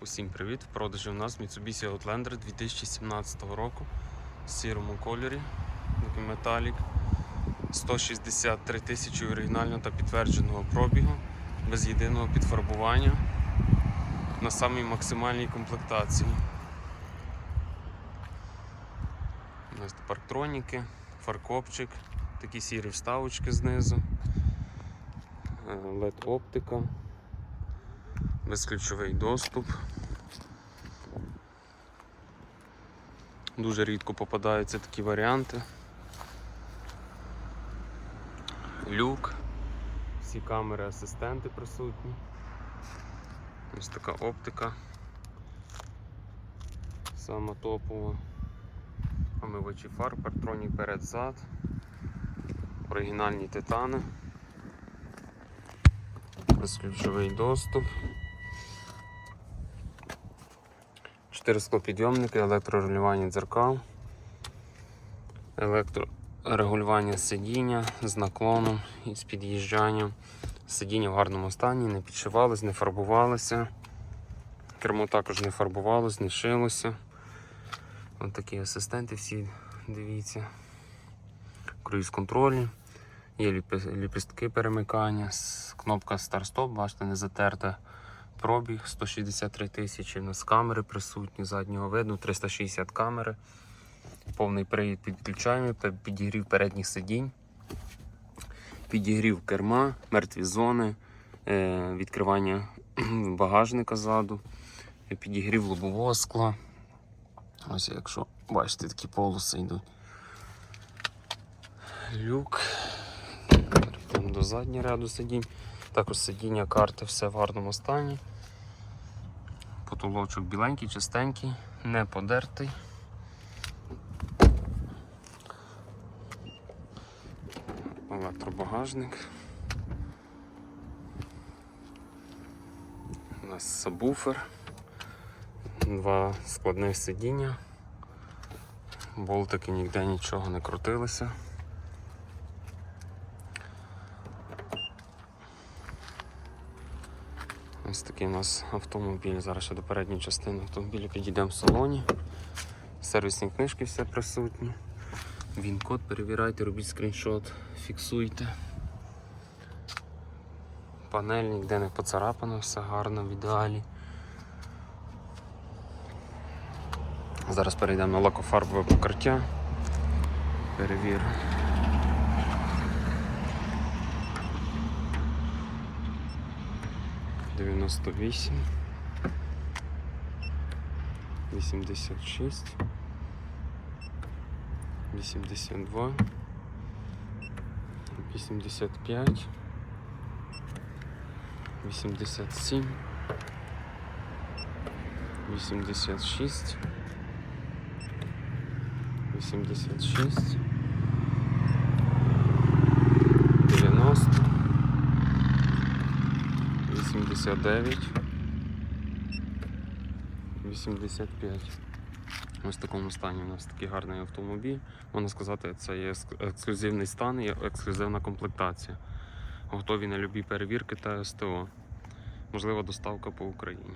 Усім привіт! В продажі у нас Mitsubishi Outlander 2017 року в сірому кольорі, металік. 163 тисячі оригінального та підтвердженого пробігу, без єдиного підфарбування на самій максимальній комплектації. У нас парктроніки, фаркопчик, такі сірі вставочки знизу, LED оптика, безключовий доступ. Дуже рідко попадаються такі варіанти. Люк, всі камери асистенти присутні. Ось така оптика. Сама топова. Омивачі фар, партронік перед-зад, оригінальні титани, безключовий доступ. Чотири склопідйомники, електрорегулювання дзеркал, електрорегулювання сидіння з наклоном і з під'їжджанням. Сидіння в гарному стані, не підшивалось, не фарбувалося. Кермо також не фарбувалось, не шилося. Ось такі асистенти всі, дивіться. Круїз контролі. Є ліпістки перемикання, кнопка старт-стоп, бачите, не затерта. Пробіг 163 тисячі. У нас камери присутні, заднього видно, 360 камери. Повний привід підключаємо, підігрів передніх сидінь, підігрів керма, мертві зони, е, відкривання багажника ззаду, підігрів лобового скла. Ось якщо бачите, такі полоси йдуть. Люк. Перейдемо до заднього ряду сидінь. Також сидіння карти все в гарному стані. Потолочок біленький, чистенький, не подертий. Електробагажник. У нас сабвуфер. Два складних сидіння. Болтики ніде нічого не крутилися. Ось такий у нас автомобіль. Зараз ще до передньої частини автомобіля підійдемо в салоні. Сервісні книжки все присутні. Він код перевіряйте, робіть скріншот, фіксуйте. Панель ніде не поцарапано, все гарно в ідеалі. Зараз перейдемо на лакофарбове покриття. Перевір. 98, 86, 82, 85, 87, 86, 86. 89 85 Ось в такому стані у нас такий гарний автомобіль. Можна сказати, це є ексклюзивний стан і ексклюзивна комплектація. Готові на любі перевірки та СТО. Можлива доставка по Україні.